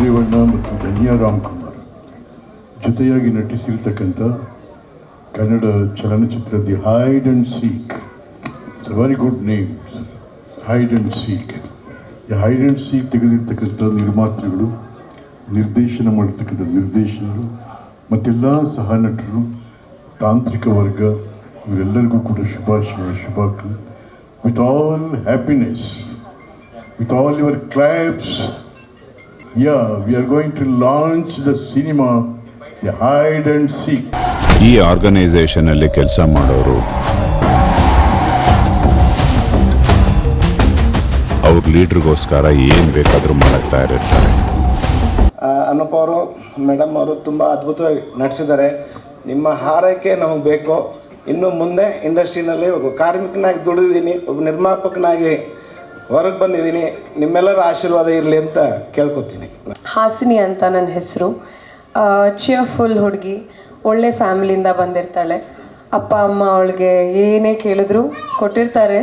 ರೇವಣ್ಣ ಮತ್ತು ಧನ್ಯಾ ರಾಮ್ಕುಮಾರ್ ಜೊತೆಯಾಗಿ ನಟಿಸಿರ್ತಕ್ಕಂಥ ಕನ್ನಡ ಚಲನಚಿತ್ರ the hide and seek. It's very good name hide and seek. ಈ ಹೈಡ್ ಅಂಡ್ ಸೀಕ್ ತೆಗೆದಿರ್ತಕ್ಕಂಥ ನಿರ್ಮಾತೃಗಳು ನಿರ್ದೇಶನ ಮಾಡಿರ್ತಕ್ಕಂಥ ನಿರ್ದೇಶನರು, ಮತ್ತೆಲ್ಲ ಸಹ ನಟರು, ತಾಂತ್ರಿಕ ವರ್ಗ, ಇವರೆಲ್ಲರಿಗೂ ಕೂಡ ಶುಭಾಶಯ, ಶುಭಾಕಾಂಕ್ಷೆ. With all happiness with all your claps. ಈ ಆರ್ಗನೈಸೇಷನ್ ಅಲ್ಲಿ ಕೆಲಸ ಮಾಡೋರು ಅವ್ರ ಲೀಡ್ರಿಗೋಸ್ಕರ ಏನ್ ಬೇಕಾದ್ರೂ ಮಾಡಕ್ತಾ ಇರ್ತಾರೆ ಅನುಪ ಅವರು ಮೇಡಮ್ ಅವರು ತುಂಬ ಅದ್ಭುತವಾಗಿ ನಡೆಸಿದ್ದಾರೆ. ನಿಮ್ಮ ಹಾರೈಕೆ ನಮಗೆ ಬೇಕು. ಇನ್ನು ಮುಂದೆ ಇಂಡಸ್ಟ್ರಿನಲ್ಲಿ ಒಬ್ಬ ಕಾರ್ಮಿಕನಾಗಿ ದುಡಿದಿದ್ದೀನಿ ಒಬ್ಬ ನಿರ್ಮಾಪಕನಾಗಿ ಹೊರಗೆ ಬಂದಿದ್ದೀನಿ. ನಿಮ್ಮೆಲ್ಲರ ಆಶೀರ್ವಾದ ಇರಲಿ ಅಂತ ಕೇಳ್ಕೊತೀನಿ. ಹಾಸಿನಿ ಅಂತ ನನ್ನ ಹೆಸರು. ಚಿಯರ್ಫುಲ್ ಹುಡುಗಿ. ಒಳ್ಳೆ ಫ್ಯಾಮಿಲಿಯಿಂದ ಬಂದಿರ್ತಾಳೆ. ಅಪ್ಪ, ಅಮ್ಮ ಅವಳಿಗೆ ಏನೇ ಕೇಳಿದ್ರು ಕೊಟ್ಟಿರ್ತಾರೆ.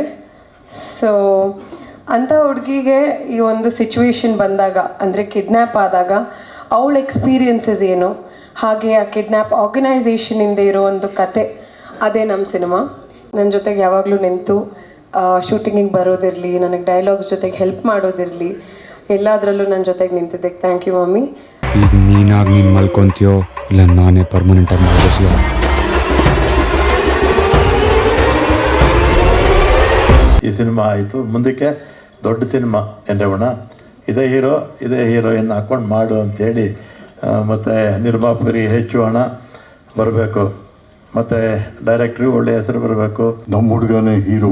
ಸೊ ಅಂಥ ಹುಡುಗಿಗೆ ಈ ಒಂದು ಸಿಚುವೇಶನ್ ಬಂದಾಗ, ಅಂದರೆ ಕಿಡ್ನ್ಯಾಪ್ ಆದಾಗ, ಅವಳ ಎಕ್ಸ್ಪೀರಿಯನ್ಸಸ್ ಏನು? ಹಾಗೆ ಆ ಕಿಡ್ನ್ಯಾಪ್ ಆರ್ಗನೈಸೇಷನಿಂದ ಇರೋ ಒಂದು ಕತೆ, ಅದೇ ನಮ್ಮ ಸಿನಿಮಾ ನನ್ನ ಜೊತೆಗೆ ಯಾವಾಗಲೂ ನಿಂತು ಶೂಟಿಂಗಿಗೆ ಬರೋದಿರಲಿ ನನಗೆ ಡೈಲಾಗ್ಸ್ ಜೊತೆಗೆ ಹೆಲ್ಪ್ ಮಾಡೋದಿರಲಿ ಎಲ್ಲದರಲ್ಲೂ ನನ್ನ ಜೊತೆಗೆ ನಿಂತಿದ್ದಕ್ಕೆ ಥ್ಯಾಂಕ್ ಯು ಮಮ್ಮಿ. ಈಗ ನೀನಾಗಿ ನೀನು ಮಲ್ಕೊಂತೀಯೋ ಇಲ್ಲ ನಾನೇ ಪರ್ಮನೆಂಟಾಗಿ ಮಾಡಿಸ್ಲೋ ಈ ಸಿನಿಮಾ ಆಯಿತು. ಮುಂದಕ್ಕೆ ದೊಡ್ಡ ಸಿನಿಮಾ ಎಂದ್ರವಣ ಇದೇ ಹೀರೋ ಇದೇ ಹೀರೋಯಿನ್ ಹಾಕ್ಕೊಂಡು ಮಾಡು ಅಂತೇಳಿ ಮತ್ತು ನಿರ್ಮಾಪುರಿ ಹೆಚ್ಚು ಹಣ ಬರಬೇಕು. ಮತ್ತು ಡೈರೆಕ್ಟ್ರಿಗೆ ಒಳ್ಳೆಯ ಹೆಸರು ಬರಬೇಕು. ನಮ್ಮ ಹುಡುಗನೇ ಹೀರೋ.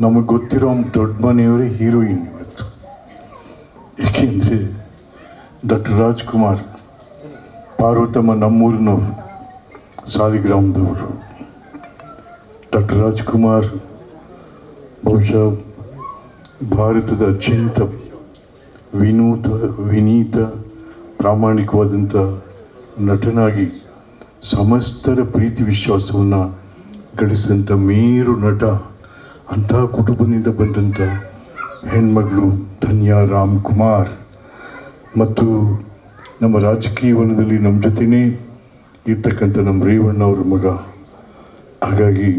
ನಮಗೆ ಗೊತ್ತಿರೋ ದೊಡ್ಡ ಮನೆಯವರೇ ಹೀರೋಯಿನ್ ಇವತ್ತು. ಏಕೆಂದರೆ ಡಾಕ್ಟರ್ ರಾಜ್ಕುಮಾರ್ ಪಾರ್ವತಮ್ಮ ನಮ್ಮೂರಿನವರು, ಸಾಲಿಗ್ರಾಮದವರು. ಡಾಕ್ಟರ್ ರಾಜ್ಕುಮಾರ್ ಬಹುಶಃ ಭಾರತದ ಅತ್ಯಂತ ವಿನೂತ, ವಿನೀತ, ಪ್ರಾಮಾಣಿಕವಾದಂಥ ನಟನಾಗಿ ಸಮಸ್ತರ ಪ್ರೀತಿ ವಿಶ್ವಾಸವನ್ನು ಗಳಿಸಿದಂಥ ಮೇರು ನಟ ಅಂತಹ ಕುಟುಂಬದಿಂದ ಬಂದಂಥ ಹೆಣ್ಮಗಳು ಧನ್ಯಾ ರಾಮ್ ಕುಮಾರ್. ಮತ್ತು ನಮ್ಮ ರಾಜಕೀಯ ವಲಯದಲ್ಲಿ ನಮ್ಮ ಜೊತೆನೇ ಇರ್ತಕ್ಕಂಥ ನಮ್ಮ ರೇವಣ್ಣ ಅವ್ರ ಮಗ. ಹಾಗಾಗಿ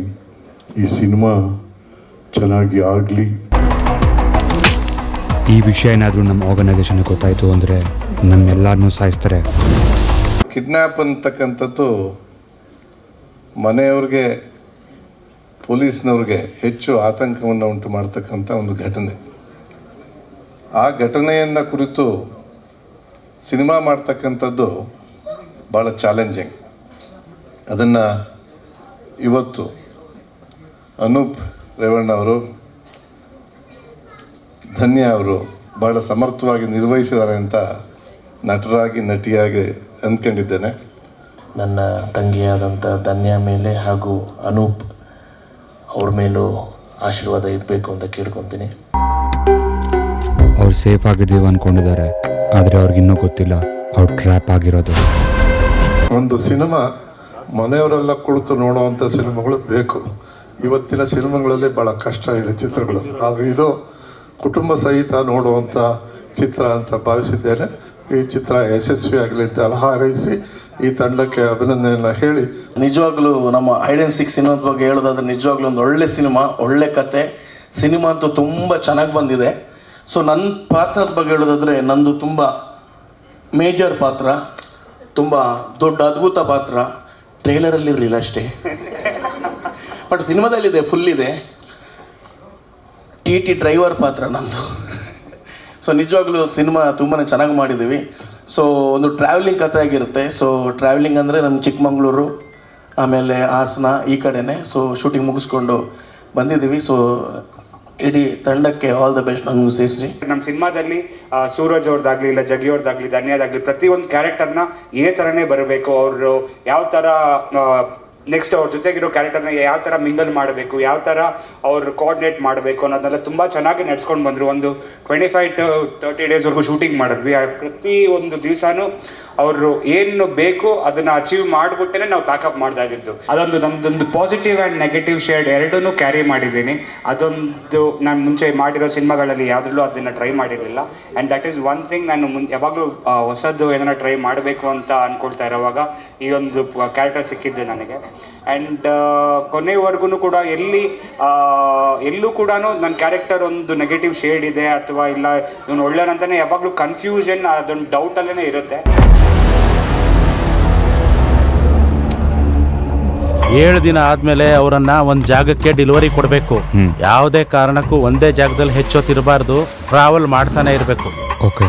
ಈ ಸಿನಿಮಾ ಚೆನ್ನಾಗಿ ಆಗಲಿ. ಈ ವಿಷಯ ಏನಾದರೂ ನಮ್ಮ ಆರ್ಗನೈಸೇಷನ್ಗೆ ಗೊತ್ತಾಯಿತು ಅಂದರೆ ನಮ್ಮೆಲ್ಲರನ್ನೂ ಸಾಯಿಸ್ತಾರೆ. ಕಿಡ್ನ್ಯಾಪ್ ಅಂತಕ್ಕಂಥದ್ದು ಮನೆಯವ್ರಿಗೆ ಪೊಲೀಸ್ನವ್ರಿಗೆ ಹೆಚ್ಚು ಆತಂಕವನ್ನು ಉಂಟು ಮಾಡತಕ್ಕಂಥ ಒಂದು ಘಟನೆ. ಆ ಘಟನೆಯನ್ನು ಕುರಿತು ಸಿನಿಮಾ ಮಾಡ್ತಕ್ಕಂಥದ್ದು ಭಾಳ ಚಾಲೆಂಜಿಂಗ್. ಅದನ್ನು ಇವತ್ತು ಅನೂಪ್ ರೇವಣ್ಣ ಅವರು, ಧನ್ಯ ಅವರು ಭಾಳ ಸಮರ್ಥವಾಗಿ ನಿರ್ವಹಿಸಿದ್ದಾರೆ ಅಂತ ನಟರಾಗಿ, ನಟಿಯಾಗಿ ಅಂದ್ಕೊಂಡಿದ್ದೇನೆ. ನನ್ನ ತಂಗಿಯಾದಂಥ ಧನ್ಯ ಮೇಲೆ ಹಾಗೂ ಅನೂಪ್ ಅವ್ರ ಮೇಲೂ ಆಶೀರ್ವಾದ ಇರಬೇಕು ಅಂತ ಕೇಳ್ಕೊತೀನಿ. ಅವ್ರು ಸೇಫ್ ಆಗಿದ್ದೀವಿ ಅಂದ್ಕೊಂಡಿದ್ದಾರೆ ಆದರೆ ಅವ್ರಿಗಿನ್ನೂ ಗೊತ್ತಿಲ್ಲ ಅವ್ರು ಟ್ರ್ಯಾಪ್ ಆಗಿರೋದು. ಒಂದು ಸಿನಿಮಾ ಮನೆಯವರೆಲ್ಲ ಕುಳಿತು ನೋಡುವಂಥ ಸಿನಿಮಾಗಳು ಬೇಕು. ಇವತ್ತಿನ ಸಿನಿಮಾಗಳಲ್ಲಿ ಭಾಳ ಕಷ್ಟ ಇದೆ ಚಿತ್ರಗಳು. ಆದರೆ ಇದು ಕುಟುಂಬ ಸಹಿತ ನೋಡುವಂಥ ಚಿತ್ರ ಅಂತ ಭಾವಿಸಿದ್ದೇನೆ. ಈ ಚಿತ್ರ ಯಶಸ್ವಿ ಆಗಲಿ ಅಂತ ಹಾರೈಸಿ ಈ ತಂಡಕ್ಕೆ ಅಭಿನಂದನೆಯನ್ನು ಹೇಳಿ. ನಿಜವಾಗ್ಲೂ ನಮ್ಮ ಐಡೆನ್ ಸಿಕ್ಸ್ ಸಿನಿಮಾದ ಬಗ್ಗೆ ಹೇಳೋದಾದ್ರೆ ನಿಜವಾಗ್ಲೂ ಒಂದು ಒಳ್ಳೆ ಸಿನಿಮಾ ಒಳ್ಳೆ ಕತೆ. ಸಿನಿಮಾ ಅಂತೂ ತುಂಬ ಚೆನ್ನಾಗಿ ಬಂದಿದೆ. ಸೊ ನನ್ನ ಪಾತ್ರದ ಬಗ್ಗೆ ಹೇಳೋದಾದ್ರೆ ನಂದು ತುಂಬ ಮೇಜರ್ ಪಾತ್ರ, ತುಂಬ ದೊಡ್ಡ ಅದ್ಭುತ ಪಾತ್ರ ಟ್ರೈಲರಲ್ಲಿ ಇರಲಿಲ್ಲ ಅಷ್ಟೇ. ಬಟ್ ಸಿನಿಮಾದಲ್ಲಿದೆ ಫುಲ್ ಇದೆ. ಟಿ ಟಿ ಡ್ರೈವರ್ ಪಾತ್ರ ನಂದು. ಸೊ ನಿಜವಾಗ್ಲೂ ಸಿನಿಮಾ ತುಂಬಾ ಚೆನ್ನಾಗಿ ಮಾಡಿದ್ದೀವಿ. ಸೊ ಒಂದು ಟ್ರಾವೆಲಿಂಗ್ ಕಥೆ ಆಗಿರುತ್ತೆ. ಸೊ ಟ್ರಾವೆಲಿಂಗ್ ಅಂದರೆ ನಮ್ಮ ಚಿಕ್ಕಮಂಗ್ಳೂರು, ಆಮೇಲೆ ಹಾಸನ ಈ ಕಡೆನೇ. ಸೊ ಶೂಟಿಂಗ್ ಮುಗಿಸ್ಕೊಂಡು ಬಂದಿದ್ದೀವಿ. ಸೊ ಇಡೀ ತಂಡಕ್ಕೆ ಆಲ್ ದ ಬೆಸ್ಟ್ ನಮ್ಗೆ ಸೇರಿಸಿ. ನಮ್ಮ ಸಿನಿಮಾದಲ್ಲಿ ಸೂರಜ್ ಅವ್ರದ್ದಾಗ್ಲಿ, ಇಲ್ಲ ಜಗಿ ಅವ್ರದ್ದಾಗ್ಲಿ, ಧನ್ಯದಾಗಲಿ, ಪ್ರತಿಯೊಂದು ಕ್ಯಾರೆಕ್ಟರ್ನ ಇದೇ ಥರನೇ ಬರಬೇಕು. ಅವರು ಯಾವ ಥರ ನೆಕ್ಸ್ಟ್ ಅವ್ರ ಜೊತೆಗಿರೋ ಕ್ಯಾರೆಕ್ಟರ್ನ ಯಾವ ಥರ ಮಿಂಗಲ್ ಮಾಡಬೇಕು, ಯಾವ ಥರ ಅವ್ರು ಕೋಆರ್ಡಿನೇಟ್ ಮಾಡಬೇಕು ಅನ್ನೋದನ್ನೆಲ್ಲ ತುಂಬ ಚೆನ್ನಾಗಿ ನಡ್ಸ್ಕೊಂಡು ಬಂದರು. ಒಂದು ಟ್ವೆಂಟಿ ಫೈವ್ ಟು ತರ್ಟಿ ಡೇಸ್ವರೆಗೂ ಶೂಟಿಂಗ್ ಮಾಡಿದ್ವಿ. ಪ್ರತಿ ಒಂದು ದಿವಸನೂ ಅವರು ಏನು ಬೇಕು ಅದನ್ನ ಅಚೀವ್ ಮಾಡ್ಬಿಟ್ಟೆ ನಾವು ಪ್ಯಾಕಪ್ ಮಾಡ್ತಾ ಇದ್ದಿದ್ದು. ಅದೊಂದು ನಮ್ದೊಂದು ಪಾಸಿಟಿವ್ ಆ್ಯಂಡ್ ನೆಗೆಟಿವ್ ಶೇಡ್ ಎರಡನ್ನೂ ಕ್ಯಾರಿ ಮಾಡಿದ್ದೀನಿ. ಅದೊಂದು ನಾನು ಮುಂಚೆ ಮಾಡಿರೋ ಸಿನಿಮಾಗಳಲ್ಲಿ ಯಾವುದ್ರಲ್ಲೂ ಅದನ್ನು ಟ್ರೈ ಮಾಡಿರಲಿಲ್ಲ. And that is one thing ನಾನು ಮುನ್, ಯಾವಾಗಲೂ ಹೊಸದು ಏನಾರ ಟ್ರೈ ಮಾಡಬೇಕು ಅಂತ ಅಂದ್ಕೊಳ್ತಾ ಇರೋವಾಗ ಈ ಒಂದು ಕ್ಯಾರೆಕ್ಟರ್ ಸಿಕ್ಕಿದ್ದು ನನಗೆ. ಆ್ಯಂಡ್ ಕೊನೆವರೆಗೂ ಕೂಡ ಎಲ್ಲಿ ಎಲ್ಲೂ ಕೂಡ ನನ್ನ ಕ್ಯಾರೆಕ್ಟರ್ ಒಂದು ನೆಗೆಟಿವ್ ಶೇಡ್ ಇದೆ ಅಥವಾ ಇಲ್ಲ ಇವನು ಒಳ್ಳೆಯನಂತಾನೆ ಯಾವಾಗಲೂ ಕನ್ಫ್ಯೂಷನ್ ಅದೊಂದು ಡೌಟಲ್ಲೇ ಇರುತ್ತೆ. ಏಳು ದಿನ ಆದ್ಮೇಲೆ ಅವರನ್ನ ಒಂದ್ ಜಾಗಕ್ಕೆ ಡೆಲಿವರಿ ಕೊಡಬೇಕು. ಯಾವುದೇ ಕಾರಣಕ್ಕೂ ಒಂದೇ ಜಾಗದಲ್ಲಿ ಹೆಚ್ಚೊತ್ತಿರಬಾರ್ದು ಟ್ರಾವೆಲ್ ಮಾಡ್ತಾನೆ ಇರಬೇಕು. ಓಕೆ